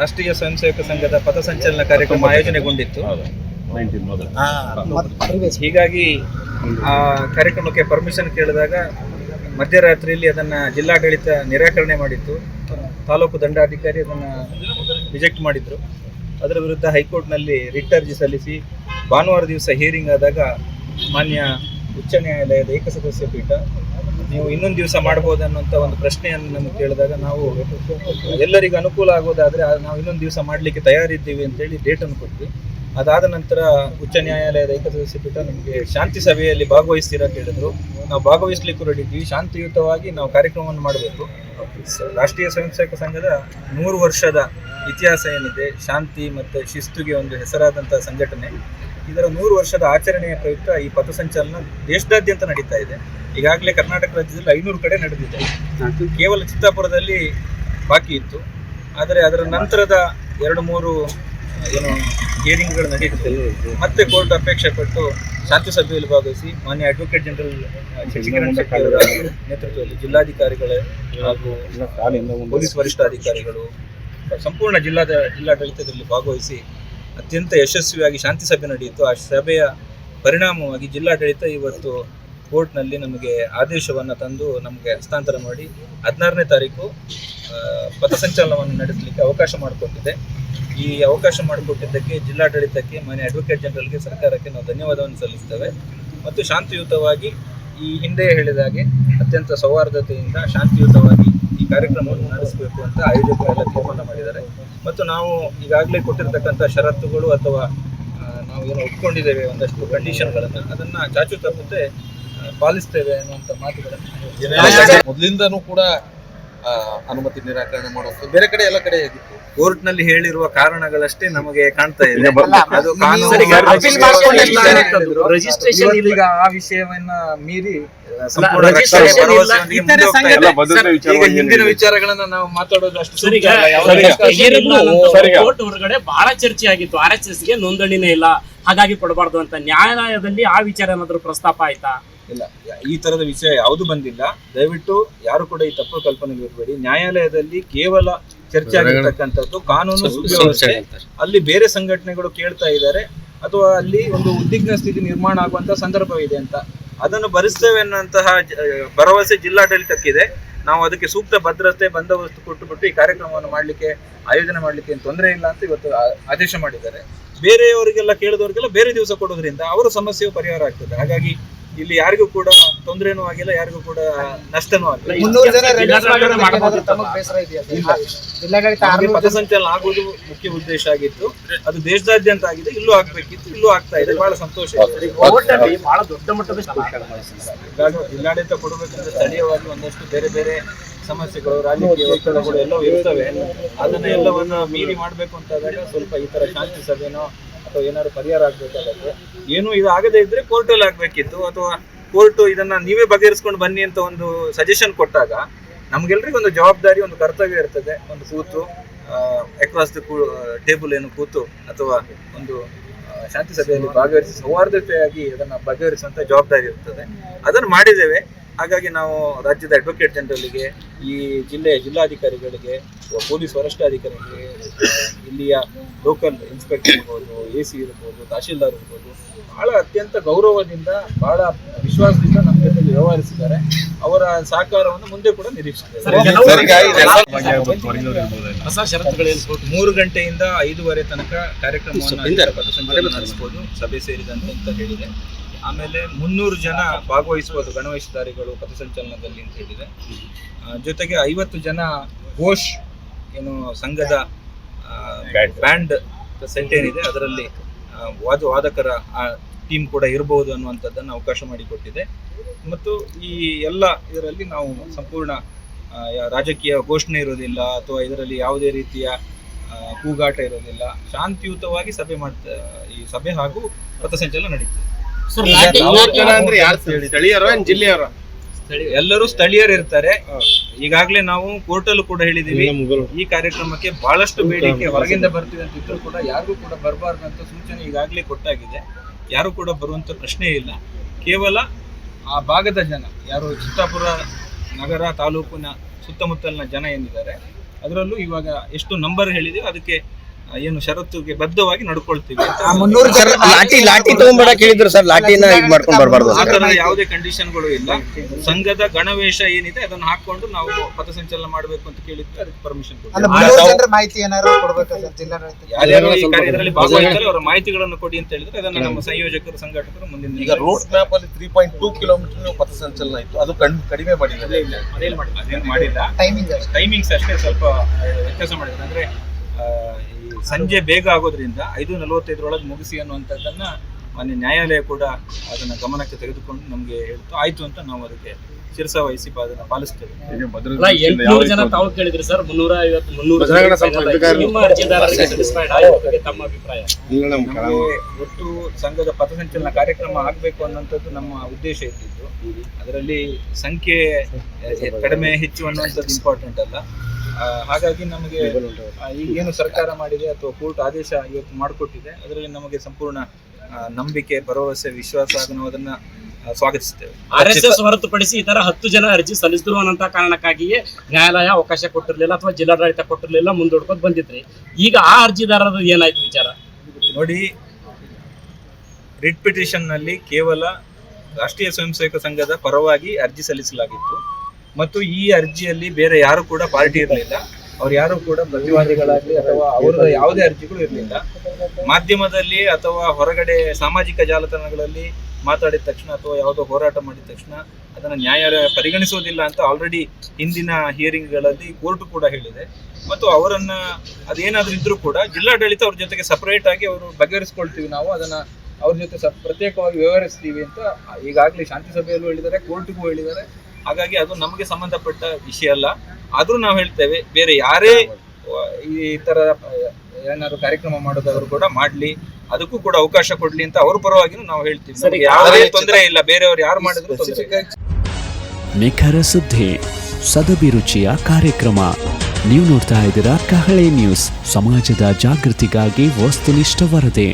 ರಾಷ್ಟ್ರೀಯ ಸ್ವಯಂ ಸೇವಕ ಸಂಘದ ಪಥಸಂಚಲನ ಕಾರ್ಯಕ್ರಮ ಆಯೋಜನೆಗೊಂಡಿತ್ತು. ಹೀಗಾಗಿ ಆ ಕಾರ್ಯಕ್ರಮಕ್ಕೆ ಪರ್ಮಿಷನ್ ಕೇಳಿದಾಗ ಮಧ್ಯರಾತ್ರಿಯಲ್ಲಿ ಅದನ್ನ ಜಿಲ್ಲಾಡಳಿತ ನಿರಾಕರಣೆ ಮಾಡಿತ್ತು. ತಾಲೂಕು ದಂಡಾಧಿಕಾರಿ ಅದನ್ನ ರಿಜೆಕ್ಟ್ ಮಾಡಿದ್ರು. ಅದರ ವಿರುದ್ಧ ಹೈಕೋರ್ಟ್ನಲ್ಲಿ ರಿಟ್ ಅರ್ಜಿ ಸಲ್ಲಿಸಿ ಭಾನುವಾರ ದಿವಸ ಹಿಯರಿಂಗ್ ಆದಾಗ ಮಾನ್ಯ ಉಚ್ಚ ನ್ಯಾಯಾಲಯದ ಏಕಸದಸ್ಯ ಪೀಠ ನೀವು ಇನ್ನೊಂದು ದಿವಸ ಮಾಡ್ಬೋದು ಅನ್ನುವಂತ ಒಂದು ಪ್ರಶ್ನೆಯನ್ನು ನಮಗೆ ಕೇಳಿದಾಗ ನಾವು ಎಲ್ಲರಿಗೂ ಅನುಕೂಲ ಆಗೋದಾದ್ರೆ ನಾವು ಇನ್ನೊಂದು ದಿವಸ ಮಾಡಲಿಕ್ಕೆ ತಯಾರಿದ್ದೀವಿ ಅಂತೇಳಿ ಡೇಟನ್ನು ಕೊಟ್ವಿ. ಅದಾದ ನಂತರ ಉಚ್ಚ ನ್ಯಾಯಾಲಯದ ಏಕಸದಸ್ಯ ಪೀಠ ನಮಗೆ ಶಾಂತಿ ಸಭೆಯಲ್ಲಿ ಭಾಗವಹಿಸ್ತೀರಾ ಕೇಳಿದ್ರು ನಾವು ಭಾಗವಹಿಸ್ಲಿಕ್ಕೂ ಇದ್ದೀವಿ ಶಾಂತಿಯುತವಾಗಿ ನಾವು ಕಾರ್ಯಕ್ರಮವನ್ನು ಮಾಡಬೇಕು. ರಾಷ್ಟ್ರೀಯ ಸ್ವಯಂ ಸೇವಕ ಸಂಘದ ನೂರು ವರ್ಷದ ಇತಿಹಾಸ ಏನಿದೆ, ಶಾಂತಿ ಮತ್ತು ಶಿಸ್ತುಗೆ ಒಂದು ಹೆಸರಾದಂಥ ಸಂಘಟನೆ. ಇದರ ನೂರು ವರ್ಷದ ಆಚರಣೆಯ ಪ್ರಯುಕ್ತ ಈ ಪಥಸಂಚಲನ ದೇಶದಾದ್ಯಂತ ನಡೀತಾ ಇದೆ. ಈಗಾಗಲೇ ಕರ್ನಾಟಕ ರಾಜ್ಯದಲ್ಲಿ ಐನೂರು ಕಡೆ ನಡೆದಿದೆ. ಕೇವಲ ಚಿತ್ತಾಪುರದಲ್ಲಿ ಬಾಕಿ ಇತ್ತು. ಆದರೆ ಅದರ ನಂತರದ ಎರಡು ಮೂರು ಏನು ಹಿಯರಿಂಗ್ಗಳು ನಡೆಯುತ್ತೆ ಮತ್ತೆ ಕೋರ್ಟ್ ಅಪೇಕ್ಷೆ ಪಟ್ಟು ಶಾಂತಿ ಸಭೆಯಲ್ಲಿ ಭಾಗವಹಿಸಿ ಮಾನ್ಯ ಅಡ್ವೊಕೇಟ್ ಜನರಲ್ ಅವರ ನೇತೃತ್ವದಲ್ಲಿ ಜಿಲ್ಲಾಧಿಕಾರಿಗಳ ಹಾಗೂ ಪೊಲೀಸ್ ವರಿಷ್ಠಾಧಿಕಾರಿಗಳು ಸಂಪೂರ್ಣ ಜಿಲ್ಲಾದ ಜಿಲ್ಲಾಡಳಿತದಲ್ಲಿ ಭಾಗವಹಿಸಿ ಅತ್ಯಂತ ಯಶಸ್ವಿಯಾಗಿ ಶಾಂತಿ ಸಭೆ ನಡೆಯಿತು. ಆ ಸಭೆಯ ಪರಿಣಾಮವಾಗಿ ಜಿಲ್ಲಾಡಳಿತ ಇವತ್ತು ಕೋರ್ಟ್ನಲ್ಲಿ ನಮಗೆ ಆದೇಶವನ್ನು ತಂದು ನಮಗೆ ಹಸ್ತಾಂತರ ಮಾಡಿ ಹದಿನಾರನೇ ತಾರೀಕು ಪಥಸಂಚಲನವನ್ನು ನಡೆಸಲಿಕ್ಕೆ ಅವಕಾಶ ಮಾಡಿಕೊಟ್ಟಿದೆ. ಈ ಅವಕಾಶ ಮಾಡಿಕೊಟ್ಟಿದ್ದಕ್ಕೆ ಜಿಲ್ಲಾಡಳಿತಕ್ಕೆ, ಮಾನ್ಯ ಅಡ್ವೊಕೇಟ್ ಜನರಲ್ಗೆ, ಸರ್ಕಾರಕ್ಕೆ ನಾವು ಧನ್ಯವಾದವನ್ನು ಸಲ್ಲಿಸ್ತೇವೆ. ಮತ್ತು ಶಾಂತಿಯುತವಾಗಿ ಈ ಹಿಂದೆ ಹೇಳಿದ ಹಾಗೆ ಅತ್ಯಂತ ಸೌಹಾರ್ದತೆಯಿಂದ ಶಾಂತಿಯುತವಾಗಿ ಈ ಕಾರ್ಯಕ್ರಮವನ್ನು ನಡೆಸಬೇಕು ಅಂತ ಆಯೋಜಕರೆಲ್ಲ ತೀರ್ಮಾನ ಮಾಡಿದ್ದಾರೆ. ಮತ್ತು ನಾವು ಈಗಾಗಲೇ ಕೊಟ್ಟಿರ್ತಕ್ಕಂಥ ಷರತ್ತುಗಳು ಅಥವಾ ನಾವು ಏನು ಒಪ್ಕೊಂಡಿದ್ದೇವೆ ಒಂದಷ್ಟು ಕಂಡೀಷನ್ಗಳನ್ನು ಅದನ್ನು ಚಾಚು ತಪ್ಪದೆ ಪಾಲಿಸ್ತೇವೆ ಅನ್ನುವಂತ ಮಾತುಗಳನ್ನು ಮೊದಲಿಂದನೂ ಕೂಡ ಆ, ಅನುಮತಿ ನಿರಾಕರಣೆ ಮಾಡೋದು ಬೇರೆ ಕಡೆ ಎಲ್ಲ ಕಡೆ ಇದ್ದು ಕೋರ್ಟ್ನಲ್ಲಿ ಹೇಳಿರುವ ಕಾರಣಗಳಷ್ಟೇ ನಮಗೆ ಕಾಣ್ತಾ ಇದೆ. ಸರಿ, ಈಗ ಆ ವಿಷಯವನ್ನ ಮೀರಿ ಈಗ ಹಿಂದಿನ? ವಿಚಾರಗಳನ್ನ ನಾವು ಮಾತಾಡೋದು ಅಷ್ಟು ಕೋರ್ಟ್ ಹೊರಗಡೆ ಬಹಳ ಚರ್ಚೆ ಆಗಿತ್ತು ಆರ್ ಎಸ್ ಎಸ್ಗೆ ನೋಂದಣಿನೇ ಇಲ್ಲ. ಹಾಗಾಗಿ ಕೊಡಬಾರ್ದು ಅಂತ ನ್ಯಾಯಾಲಯದಲ್ಲಿ ಆ ವಿಚಾರ ಏನಾದ್ರು ಪ್ರಸ್ತಾಪ ಆಯ್ತಾ? ಇಲ್ಲ ಈ ತರದ ವಿಷಯ ಯಾವುದು ಬಂದಿಲ್ಲ. ದಯವಿಟ್ಟು ಯಾರು ಕೂಡ ಈ ತಪ್ಪು ಕಲ್ಪನೆ ಇರಬೇಡಿ. ನ್ಯಾಯಾಲಯದಲ್ಲಿ ಕೇವಲ ಚರ್ಚೆ ಆಗಿರ್ತಕ್ಕಂಥದ್ದು ಕಾನೂನು ಸುವ್ಯವಸ್ಥೆ. ಅಲ್ಲಿ ಬೇರೆ ಸಂಘಟನೆಗಳು ಕೇಳ್ತಾ ಇದ್ದಾರೆ ಅಥವಾ ಅಲ್ಲಿ ಒಂದು ಉದ್ವಿಗ್ನ ಸ್ಥಿತಿ ನಿರ್ಮಾಣ ಆಗುವಂತಹ ಸಂದರ್ಭವಿದೆ ಅಂತ. ಅದನ್ನು ಭರಿಸ್ತೇವೆ ಅನ್ನುವಂತಹ ಭರವಸೆ ಜಿಲ್ಲಾಡಳಿತಕ್ಕಿದೆ. ನಾವು ಅದಕ್ಕೆ ಸೂಕ್ತ ಭದ್ರತೆ ಬಂದೋಬಸ್ತ್ ಕೊಟ್ಟುಬಿಟ್ಟು ಈ ಕಾರ್ಯಕ್ರಮವನ್ನು ಮಾಡಲಿಕ್ಕೆ ಆಯೋಜನೆ ಮಾಡಲಿಕ್ಕೆ ಏನು ತೊಂದರೆ ಇಲ್ಲ ಅಂತ ಇವತ್ತು ಆದೇಶ ಮಾಡಿದ್ದಾರೆ. ಬೇರೆಯವರಿಗೆಲ್ಲ ಕೇಳಿದವರಿಗೆಲ್ಲ ಬೇರೆ ದಿವಸ ಕೊಡೋದ್ರಿಂದ ಅವರ ಸಮಸ್ಯೆಯು ಪರಿಹಾರ ಆಗ್ತದೆ. ಹಾಗಾಗಿ ಇಲ್ಲಿ ಯಾರಿಗೂ ಕೂಡ ತೊಂದರೆನೂ ಆಗಿಲ್ಲ ಯಾರಿಗೂ ಕೂಡ ನಷ್ಟನೂ ಆಗಿಲ್ಲ. ಪಥಸಂಚಲನ ಆಗುವುದು ಮುಖ್ಯ ಉದ್ದೇಶ ಆಗಿತ್ತು. ಅದು ದೇಶದಾದ್ಯಂತ ಆಗಿದೆ ಇಲ್ಲೂ ಆಗ್ಬೇಕಿತ್ತು ಇಲ್ಲೂ ಆಗ್ತಾ ಇದೆ. ಬಹಳ ಸಂತೋಷ ಜಿಲ್ಲಾಡಳಿತ ಕೊಡಬೇಕಂದ್ರೆ ಸ್ಥಳೀಯವಾಗಿ ಒಂದಷ್ಟು ಬೇರೆ ಬೇರೆ ಸಮಸ್ಯೆಗಳು ರಾಜಕೀಯ ಒತ್ತಡಗಳು ಎಲ್ಲವೂ ಇರ್ತವೆ. ಅದನ್ನ ಎಲ್ಲವನ್ನ ಮೀರಿ ಮಾಡ್ಬೇಕು ಅಂತಾದಾಗ ಸ್ವಲ್ಪ ಈ ತರ ಶಾಂತಿ ಸಭೆನೋ ಅಥವಾ ಏನಾದ್ರು ಪರಿಹಾರ ಆಗ್ಬೇಕಾಗತ್ತೆ ಏನು ಇದು ಆಗದೇ ಇದ್ರೆ ಕೋರ್ಟಲ್ಲಿ ಆಗ್ಬೇಕಿತ್ತು. ಅಥವಾ ಕೋರ್ಟ್ ಇದನ್ನ ನೀವೇ ಬಗೆಹರಿಸ್ಕೊಂಡು ಬನ್ನಿ ಅಂತ ಒಂದು ಸಜೆಷನ್ ಕೊಟ್ಟಾಗ ನಮ್ಗೆಲ್ರಿಗೂ ಒಂದು ಜವಾಬ್ದಾರಿ ಒಂದು ಕರ್ತವ್ಯ ಇರ್ತದೆ. ಒಂದು ಕೂತು ಅಕ್ರಾಸ್ ದ ಟೇಬಲ್ ಏನು ಕೂತು ಅಥವಾ ಒಂದು ಶಾಂತಿ ಸಭೆಯಲ್ಲಿ ಭಾಗವಹಿಸಿ ಸೌಹಾರ್ದತೆಯಾಗಿ ಅದನ್ನ ಬಗೆಹರಿಸುವಂತ ಜವಾಬ್ದಾರಿ ಇರ್ತದೆ. ಅದನ್ನು ಮಾಡಿದ್ದೇವೆ. ಹಾಗಾಗಿ ನಾವು ರಾಜ್ಯದ ಅಡ್ವೊಕೇಟ್ ಜನರಲ್ಗೆ ಈ ಜಿಲ್ಲೆಯ ಜಿಲ್ಲಾಧಿಕಾರಿಗಳಿಗೆ ಪೊಲೀಸ್ ವರಿಷ್ಠಾಧಿಕಾರಿಗಳಿಗೆ ಆ, ಇಲ್ಲಿಯ ಲೋಕಲ್ ಇನ್ಸ್ಪೆಕ್ಟರ್ ಇರ್ಬೋದು ಎ ಸಿ ಇರ್ಬೋದು ತಹಶೀಲ್ದಾರ್ ಇರ್ಬೋದು ಬಹಳ ಅತ್ಯಂತ ಗೌರವದಿಂದ ಬಹಳ ವಿಶ್ವಾಸದಿಂದ ನಮ್ಮ ಜೊತೆ ವ್ಯವಹರಿಸಿದ್ದಾರೆ. ಅವರ ಸಹಕಾರವನ್ನು ಮುಂದೆ ಕೂಡ ಕೋರ್ಟ್ ಮೂರು ಗಂಟೆಯಿಂದ ಐದೂವರೆ ತನಕ ಕಾರ್ಯಕ್ರಮವನ್ನು ನಡೆಸಬಹುದು. ಸಭೆ ಸೇರಿದಂತೆ ಅಂತ ಹೇಳಿದೆ. ಆಮೇಲೆ ಮುನ್ನೂರು ಜನ ಭಾಗವಹಿಸಬಹುದು ಗಣವೇಶಧಾರಿಗಳು ಪಥಸಂಚಲನದಲ್ಲಿ ಅಂತ ಹೇಳಿದೆ. ಜೊತೆಗೆ ಐವತ್ತು ಜನ ಘೋಷ್ ಏನು ಸಂಘದ ಬ್ಯಾಂಡ್ ಸೆಂಟರ್ ಏನಿದೆ ಅದರಲ್ಲಿ ಆ, ವಾದ ವಾದಕರ ಟೀಮ್ ಕೂಡ ಇರಬಹುದು ಅನ್ನುವಂಥದ್ದನ್ನು ಅವಕಾಶ ಮಾಡಿಕೊಟ್ಟಿದೆ. ಮತ್ತು ಈ ಎಲ್ಲ ಇದರಲ್ಲಿ ನಾವು ಸಂಪೂರ್ಣ ರಾಜಕೀಯ ಘೋಷಣೆ ಇರೋದಿಲ್ಲ ಅಥವಾ ಇದರಲ್ಲಿ ಯಾವುದೇ ರೀತಿಯ ಕೂಗಾಟ ಇರೋದಿಲ್ಲ. ಶಾಂತಿಯುತವಾಗಿ ಸಭೆ ಮಾಡ್ತಾ ಈ ಸಭೆ ಹಾಗೂ ಪಥಸಂಚಲನ ನಡೀತದೆ. ಜಿಲ್ಲೆಯವರು ಎಲ್ಲರೂ ಸ್ಥಳೀಯರು ಇರ್ತಾರೆ. ಈಗಾಗಲೇ ನಾವು ಕೋರ್ಟಲ್ಲೂ ಕೂಡ ಹೇಳಿದೀವಿ ಈ ಕಾರ್ಯಕ್ರಮಕ್ಕೆ ಬಹಳಷ್ಟು ಬೇಡಿಕೆ ಹೊರಗಿಂದ ಬರ್ತೀವಿ ಅಂತ ಇದ್ರು ಕೂಡ ಯಾರಿಗೂ ಕೂಡ ಬರಬಾರ್ದು ಅಂತ ಸೂಚನೆ ಈಗಾಗಲೇ ಕೊಟ್ಟಾಗಿದೆ. ಯಾರು ಕೂಡ ಬರುವಂತ ಪ್ರಶ್ನೆ ಇಲ್ಲ. ಕೇವಲ ಆ ಭಾಗದ ಜನ ಯಾರು ಚಿತ್ತಾಪುರ ನಗರ ತಾಲೂಕಿನ ಸುತ್ತಮುತ್ತಲಿನ ಜನ ಏನಿದ್ದಾರೆ ಅದರಲ್ಲೂ ಇವಾಗ ಎಷ್ಟು ನಂಬರ್ ಹೇಳಿದೀವಿ ಅದಕ್ಕೆ ಏನು ಷರತ್ತುಗೆ ಬದ್ಧವಾಗಿ ನಡ್ಕೊಳ್ತೀವಿ. ಅಂತ ಮುನ್ನೂರು ಸರ್ ಲಾಠಿ ಹೇಳಿದ್ರು ಸರ್ ಲಾಠಿನ ಇದು ಮಾಡ್ಕೊಂಡ್ ಬರಬಾರ್ದು ಆ ಯಾವುದೇ ಕಂಡೀಷನ್ಗಳು ಇಲ್ಲ. ಸಂಘದ ಗಣವೇಶ ಏನಿದೆ ಅದನ್ನ ಹಾಕೊಂಡು ನಾವು ಪಥಸಂಚಲನ ಮಾಡಬೇಕು ಅಂತ ಕೇಳಿದ್ರೆ ಅದಕ್ಕೆ ಪರ್ಮಿಷನ್ ಕೊಡ್ತೀವಿ. ಮುನ್ನೂರು ಜನರ ಮಾಹಿತಿ ಏನಾದ್ರು ಕೊಡ್ಬೇಕಾ ಸರ್ ಜಿಲ್ಲಾಡಳಿತ ಯಾರ್ಯಾರು ಈ ಕಾರ್ಯದಲ್ಲಿ ಭಾಗವಹಿಸ್ತಾರೆ ಅವರ ಮಾಹಿತಿಗಳನ್ನು ಕೊಡಿ ಅಂತ ಹೇಳಿದ್ರೆ ಅದನ್ನ ನಮ್ಮ ಸಂಯೋಜಕರು ಸಂಘಟಕರು ಮುಂದಿನ ಈಗ ರೋಡ್ ಮ್ಯಾಪ್ ಅಲ್ಲಿ ತ್ರೀ ಪಾಯಿಂಟ್ ಟೂ ಕಿಲೋಮೀಟರ್ ನೀವು ಪಥಸಂಚಲನ ಇತ್ತು. ಅದು ಕಡಿಮೆ ಕಡಿಮೆ ಮಾಡಿದ್ದಾರೆ. ಅದೇನು ಮಾಡಿಲ್ಲ ಅದೇನು ಮಾಡಿಲ್ಲ. ಟೈಮಿಂಗ್ ಟೈಮಿಂಗ್ಸ್ ಅಷ್ಟೇ ಸ್ವಲ್ಪ ವ್ಯತ್ಯಾಸ ಮಾಡಿದ್ದಾರೆ. ಅಂದ್ರೆ ಸಂಜೆ ಬೇಗ ಆಗೋದ್ರಿಂದ ಐದು ನಲವತ್ತೈದರೊಳಗೆ ಮುಗಿಸಿ ಅನ್ನುವಂಥದ್ದನ್ನ ಮಾನ್ಯ ನ್ಯಾಯಾಲಯ ಕೂಡ ಅದನ್ನ ಗಮನಕ್ಕೆ ತೆಗೆದುಕೊಂಡು ನಮಗೆ ಹೇಳ್ತು. ಆಯ್ತು ಅಂತ ನಾವು ಅದಕ್ಕೆ ಶಿರಸ ವಹಿಸಿ ಬ- ಅದನ್ನ ಪಾಲಿಸ್ತೇವೆ. ಒಟ್ಟು ಸಂಘದ ಪಥಸಂಚಲನ ಕಾರ್ಯಕ್ರಮ ಆಗಬೇಕು ಅನ್ನುವಂಥದ್ದು ನಮ್ಮ ಉದ್ದೇಶ ಇದ್ದಿದ್ದು. ಅದರಲ್ಲಿ ಸಂಖ್ಯೆ ಕಡಿಮೆ ಹೆಚ್ಚು ಅನ್ನುವಂಥದ್ದು ಇಂಪಾರ್ಟೆಂಟ್ ಅಲ್ಲ. ಹಾಗಾಗಿ ನಮಗೆ ಈಗ ಈಗೇನು ಸರ್ಕಾರ ಮಾಡಿದೆ ಅಥವಾ ಕೋರ್ಟ್ ಆದೇಶ ಇವತ್ತು ಮಾಡಿಕೊಟ್ಟಿದೆ ಅದರಲ್ಲಿ ನಮಗೆ ಸಂಪೂರ್ಣ ನಂಬಿಕೆ ಭರವಸೆ ವಿಶ್ವಾಸ ಅನ್ನೋದನ್ನ ಸ್ವಾಗತಿಸುತ್ತೇವೆ ಅದನ್ನ ಸ್ವಾಗತಿಸುತ್ತೇವೆ. ಸ್ವಾಗತಿಸ್ತೇವೆ ಆರ್ ಎಸ್ ಎಸ್ ಹೊರತುಪಡಿಸಿ ಇತರ ಹತ್ತು ಜನ ಅರ್ಜಿ ಸಲ್ಲಿಸಿದ್ರು ಅನ್ನೋ ಕಾರಣಕ್ಕಾಗಿಯೇ ನ್ಯಾಯಾಲಯ ಅವಕಾಶ ಕೊಟ್ಟಿರಲಿಲ್ಲ ಅಥವಾ ಜಿಲ್ಲಾಡಳಿತ ಕೊಟ್ಟಿರಲಿಲ್ಲ ಮುಂದೂಡ್ಕೊಂಡು ಬಂದಿದ್ರಿ. ಈಗ ಆ ಅರ್ಜಿದಾರರ ಏನಾಯ್ತು ವಿಚಾರ? ನೋಡಿ ರಿಟ್ ಪಿಟಿಷನ್ನಲ್ಲಿ ಕೇವಲ ರಾಷ್ಟ್ರೀಯ ಸ್ವಯಂ ಸೇವಕ ಸಂಘದ ಪರವಾಗಿ ಅರ್ಜಿ ಸಲ್ಲಿಸಲಾಗಿತ್ತು. ಮತ್ತು ಈ ಅರ್ಜಿಯಲ್ಲಿ ಬೇರೆ ಯಾರು ಕೂಡ ಪಾರ್ಟಿ ಇರಲಿಲ್ಲ. ಅವ್ರು ಯಾರು ಕೂಡ ಪ್ರತಿವಾದಿಗಳಾಗಲಿ ಅಥವಾ ಅವರ ಯಾವುದೇ ಅರ್ಜಿಗಳು ಇರಲಿಲ್ಲ. ಮಾಧ್ಯಮದಲ್ಲಿ ಅಥವಾ ಹೊರಗಡೆ ಸಾಮಾಜಿಕ ಜಾಲತಾಣಗಳಲ್ಲಿ ಮಾತಾಡಿದ ತಕ್ಷಣ ಅಥವಾ ಯಾವುದೋ ಹೋರಾಟ ಮಾಡಿದ ತಕ್ಷಣ ಅದನ್ನು ನ್ಯಾಯಾಲಯ ಪರಿಗಣಿಸೋದಿಲ್ಲ ಅಂತ ಆಲ್ರೆಡಿ ಹಿಂದಿನ ಹಿಯರಿಂಗ್ಗಳಲ್ಲಿ ಕೋರ್ಟ್ ಕೂಡ ಹೇಳಿದೆ. ಮತ್ತು ಅವರನ್ನ ಅದೇನಾದ್ರೂ ಇದ್ರೂ ಕೂಡ ಜಿಲ್ಲಾಡಳಿತ ಅವ್ರ ಜೊತೆಗೆ ಸಪರೇಟ್ ಆಗಿ ಅವರು ಬಗೆಹರಿಸ್ಕೊಳ್ತೀವಿ ನಾವು. ಅದನ್ನ ಅವ್ರ ಜೊತೆ ಪ್ರತ್ಯೇಕವಾಗಿ ವ್ಯವಹರಿಸ್ತೀವಿ ಅಂತ ಈಗಾಗಲೇ ಶಾಂತಿ ಸಭೆಯಲ್ಲೂ ಹೇಳಿದ್ದಾರೆ ಕೋರ್ಟ್ಗೂ ಹೇಳಿದ್ದಾರೆ. ಹಾಗಾಗಿ ಅದು ನಮಗೆ ಸಂಬಂಧಪಟ್ಟ ವಿಷಯ ಅಲ್ಲ. ಆದ್ರೂ ನಾವು ಹೇಳ್ತೇವೆ ಬೇರೆ ಯಾರೇ ಈ ತರ ಏನಾದ್ರು ಕಾರ್ಯಕ್ರಮ ಮಾಡೋದಾದ್ರು ಕೂಡ ಮಾಡ್ಲಿ ಅದಕ್ಕೂ ಕೂಡ ಅವಕಾಶ ಕೊಡ್ಲಿ ಅಂತ ಅವ್ರ ಪರವಾಗಿನೂ ನಾವು ಹೇಳ್ತೀವಿ. ಯಾವುದೇ ತೊಂದರೆ ಇಲ್ಲ ಬೇರೆಯವ್ರು ಯಾರು ಮಾಡಿದ್ರು. ನಿಖರ ಸುದ್ದಿ ಸದಭಿರುಚಿಯ ಕಾರ್ಯಕ್ರಮ. ನೀವು ನೋಡ್ತಾ ಇದ್ದೀರಾ ಕಹಳೆ ನ್ಯೂಸ್ ಸಮಾಜದ ಜಾಗೃತಿಗಾಗಿ ವಸ್ತುನಿಷ್ಠ ವರದಿ.